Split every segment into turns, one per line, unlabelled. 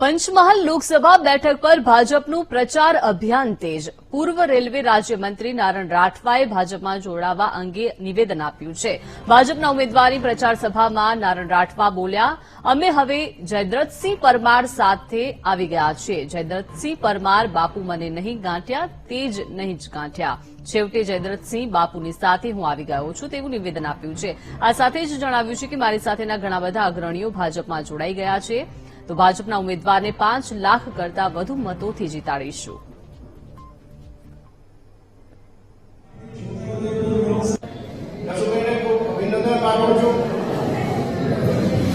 પંચમહાલ લોકસભા બેઠક પર ભાજપનું પ્રચાર અભિયાન તેજ. પૂર્વ રેલવે રાજ્યમંત્રી નારણ રાઠવાએ ભાજપમાં જોડાવા અંગે નિવેદન આપ્યું છે. ભાજપના ઉમેદવારી પ્રચાર સભામાં નારણ રાઠવા બોલ્યા, અમે હવે જયદ્રથસિંહ પરમાર સાથે આવી ગયા છીએ. જયદ્રથસિંહ પરમાર બાપુ મને નહીં ગાંઠ્યા, તે જ નહીં જ ગાંઠ્યા. છેવટે જયદ્રથસિંહ બાપુની સાથે હું આવી ગયો છું તેવું નિવેદન આપ્યું છે. આ સાથે જ જણાવ્યું છે કે મારી સાથેના ઘણા બધા અગ્રણીઓ ભાજપમાં જોડાઈ ગયા છે. તો ભાજપના ઉમેદવારને પાંચ લાખ કરતા વધુ મતોથી જીતાડીશું.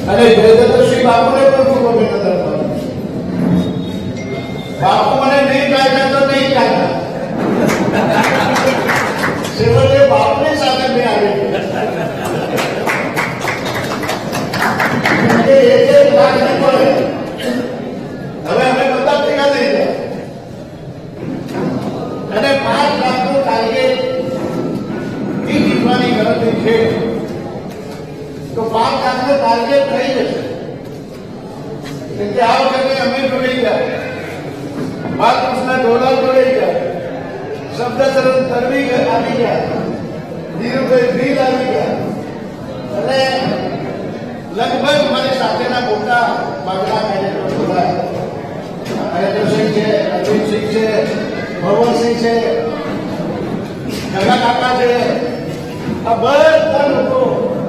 અને જયદત્તશ્રી બાપુને પણ ખૂબ અભિનંદન બાપુ મને નહીં કાઢ્યા તો નહીં કાઢ્યા છેવટે સાથે મેં આવી. છે. તો પાંચ લાખનો ટાર્ગેટ થઈ જશે. એટલે આ વખતે અમે જોડાઈ ગયા. બાલકૃષ્ણ ડોલાલ જોડાઈ ગયા. શબ્દચરણ તરવી આવી ગયા. ધીરુભાઈ ભીલ આવી ગયા. અને લગભગ મારી સાથેના મોટા બાગડા કેડેટો જોડાયા. હરેન્દ્રસિંહ છે? અરવિંદસિંહ છે, ભવનસિંહ છે, ઘણા કાકા છે. આ બધા લોકો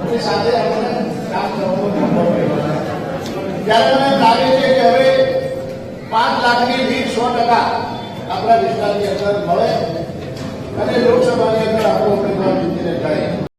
ની સાથે આપણે કામ કરવાનો ત્યારે મને લાગે છે કે હવે પાંચ લાખની લીડ સો ટકા આપણા વિસ્તારની અંદર મળે. અને